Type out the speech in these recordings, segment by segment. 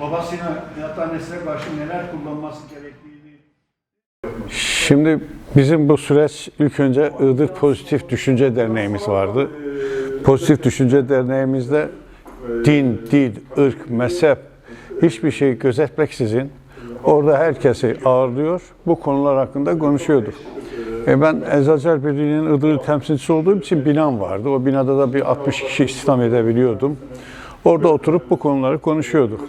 babasına hatta nesle karşı neler kullanması gerektiğini Şimdi bizim bu süreç ilk önce Iğdır Pozitif Düşünce Derneğimiz vardı. Pozitif Düşünce Derneğimizde din, dil, ırk, mezhep hiçbir şey gözetmeksizin orada herkesi ağırlıyor, bu konular hakkında konuşuyorduk. E ben Eczacılar Birliği'nin Iğdır temsilcisi olduğum için binam vardı. O binada da bir 60 kişi istihdam edebiliyordum. Orada oturup bu konuları konuşuyorduk.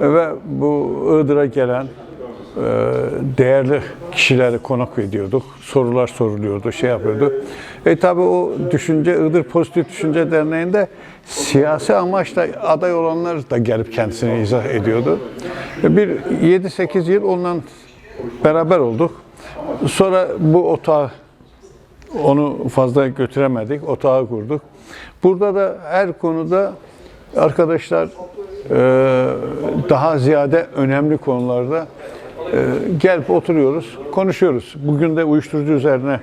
Ve bu Iğdır'a gelen e, değerli kişileri konak ediyorduk. Sorular soruluyordu, şey yapıyordu. E tabi o düşünce, Iğdır Pozitif Düşünce Derneği'nde siyasi amaçla aday olanlar da gelip kendisini izah ediyordu. E Bir 7-8 yıl ondan beraber olduk. Sonra bu otağı onu fazla götüremedik, otağı kurduk. Burada da her konuda arkadaşlar e, daha ziyade önemli konularda e, gelip oturuyoruz, konuşuyoruz. Bugün de uyuşturucu üzerine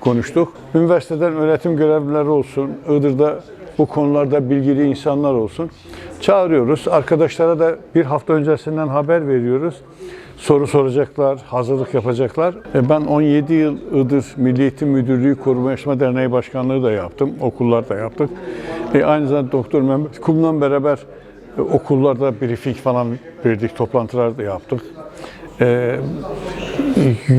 konuştuk. Üniversiteden öğretim görevlileri olsun, Iğdır'da bu konularda bilgili insanlar olsun. Çağırıyoruz. Arkadaşlara da bir hafta öncesinden haber veriyoruz. Soru soracaklar, hazırlık yapacaklar. E, Ben 17 yıl Iğdır Milli Eğitim Müdürlüğü Koruma Yaşama Derneği Başkanlığı da yaptım. Okullarda yaptık. E, aynı zamanda Doktor Mehmet Kum'la beraber e, okullarda briefing falan verdik, toplantılar da yaptık. E,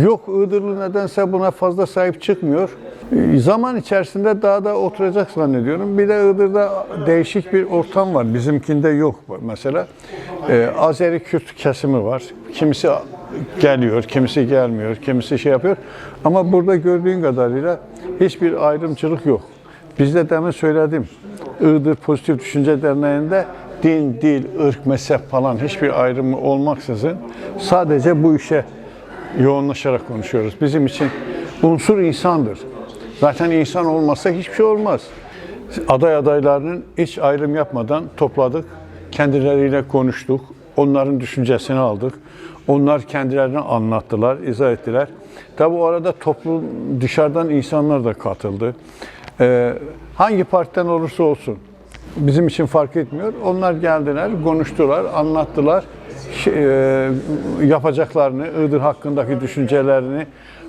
yok Iğdırlı nedense buna fazla sahip çıkmıyor. E, Zaman içerisinde daha da oturacak zannediyorum. Bir de Iğdır'da değişik bir ortam var. Bizimkinde yok mesela. E, Azeri Kürt kesimi var. Kimisi geliyor, kimisi gelmiyor, kimisi şey yapıyor. Ama burada gördüğün kadarıyla hiçbir ayrımcılık yok. Bizde demin söyledim. Iğdır Pozitif Düşünce Derneği'nde din, dil, ırk, mezhep falan hiçbir ayrımı olmaksızın sadece bu işe yoğunlaşarak konuşuyoruz. Bizim için unsur insandır. Zaten insan olmazsa hiçbir şey olmaz. Aday adaylarının hiç ayrım yapmadan topladık. Kendileriyle konuştuk. Onların düşüncesini aldık. Onlar kendilerini anlattılar, izah ettiler. Tabi o arada toplum dışarıdan insanlar da katıldı. Ee, hangi partiden olursa olsun bizim için fark etmiyor. Onlar geldiler, konuştular, anlattılar. Şey, e, yapacaklarını, Iğdır hakkındaki düşüncelerini.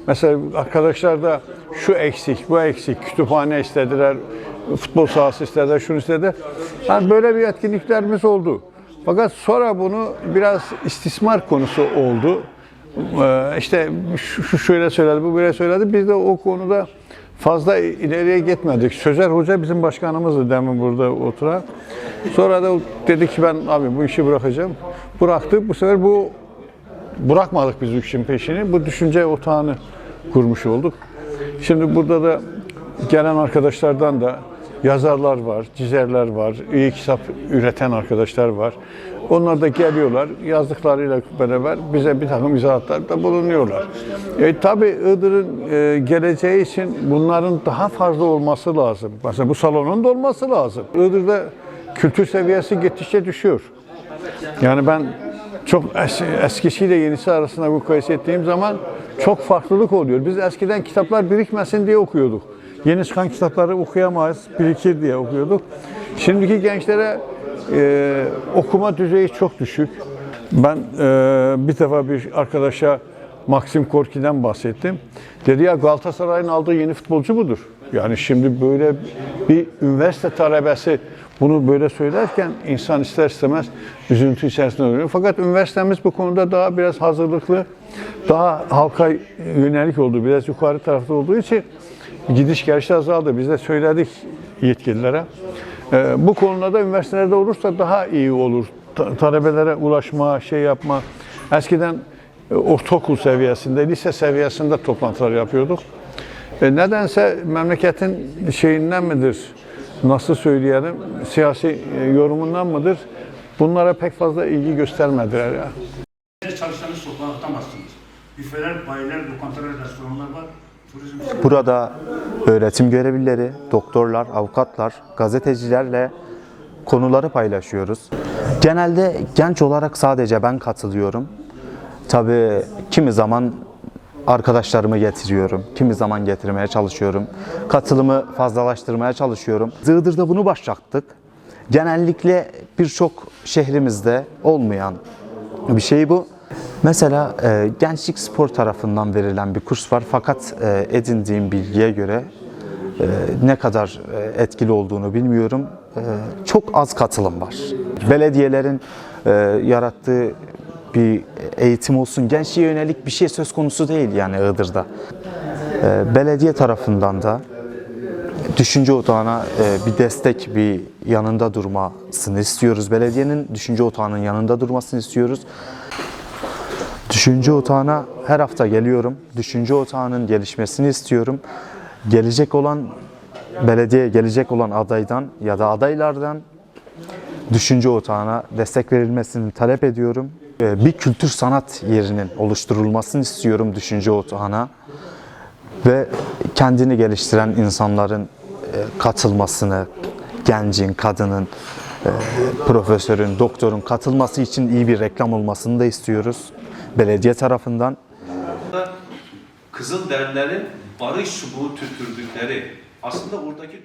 Mesela arkadaşlar da şu eksik, bu eksik, kütüphane istediler, futbol sahası istediler, şunu istediler. Yani böyle bir etkinliklerimiz oldu. Fakat sonra bunu biraz istismar konusu oldu. Ee, işte şu şöyle söyledi, bu böyle söyledi. Biz de o konuda fazla ileriye gitmedik. Sözer Hoca bizim başkanımızdı demin burada oturan. Sonra da dedi ki ben abi bu işi bırakacağım. Bıraktık. Bu sefer bu bırakmadık biz bu işin peşini. Bu düşünce otağını kurmuş olduk. Şimdi burada da gelen arkadaşlardan da yazarlar var, çizerler var, iyi kitap üreten arkadaşlar var. Onlar da geliyorlar, yazdıklarıyla beraber bize bir takım izahatlarda bulunuyorlar. E, tabii Iğdır'ın e, geleceği için bunların daha fazla olması lazım. Mesela bu salonun da olması lazım. Iğdır'da kültür seviyesi gittikçe düşüyor. Yani ben çok es, eskisiyle yenisi arasında mukayese ettiğim zaman çok farklılık oluyor. Biz eskiden kitaplar birikmesin diye okuyorduk. Yeni çıkan kitapları okuyamayız, birikir diye okuyorduk. Şimdiki gençlere e, okuma düzeyi çok düşük. Ben e, bir defa bir arkadaşa Maxim Korki'den bahsettim. Dedi ya Galatasaray'ın aldığı yeni futbolcu budur. Yani şimdi böyle bir üniversite talebesi bunu böyle söylerken insan ister istemez üzüntü içerisinde oluyor. Fakat üniversitemiz bu konuda daha biraz hazırlıklı, daha halka yönelik olduğu, biraz yukarı tarafta olduğu için gidiş geliş azaldı. Biz de söyledik yetkililere. Ee, bu konuda üniversitelerde olursa daha iyi olur. Ta- talebelere ulaşma, şey yapma. Eskiden e, ortaokul seviyesinde, lise seviyesinde toplantılar yapıyorduk. E, nedense memleketin şeyinden midir, nasıl söyleyelim, siyasi e, yorumundan mıdır? Bunlara pek fazla ilgi göstermediler ya. Siz çalışsanız sokağa atamazsınız. Büfeler, bayiler, lokantalar, restoranlar var. Turizm Burada öğretim görevlileri, doktorlar, avukatlar, gazetecilerle konuları paylaşıyoruz. Genelde genç olarak sadece ben katılıyorum. Tabii kimi zaman arkadaşlarımı getiriyorum, kimi zaman getirmeye çalışıyorum. Katılımı fazlalaştırmaya çalışıyorum. Iğdır'da bunu başlattık. Genellikle birçok şehrimizde olmayan bir şey bu. Mesela e, gençlik spor tarafından verilen bir kurs var fakat e, edindiğim bilgiye göre e, ne kadar e, etkili olduğunu bilmiyorum. E, çok az katılım var. Belediyelerin e, yarattığı bir eğitim olsun, gençliğe yönelik bir şey söz konusu değil yani Iğdır'da. E, belediye tarafından da düşünce otağına e, bir destek, bir yanında durmasını istiyoruz. Belediyenin düşünce otağının yanında durmasını istiyoruz. Düşünce otağına her hafta geliyorum. Düşünce otağının gelişmesini istiyorum. Gelecek olan belediye gelecek olan adaydan ya da adaylardan düşünce otağına destek verilmesini talep ediyorum. E, Bir kültür sanat yerinin oluşturulmasını istiyorum düşünce otağına ve kendini geliştiren insanların e, katılmasını, gencin, kadının, e, profesörün, doktorun katılması için iyi bir reklam olmasını da istiyoruz belediye tarafından. Kızılderililerin barış çubuğu tüttürdükleri aslında oradaki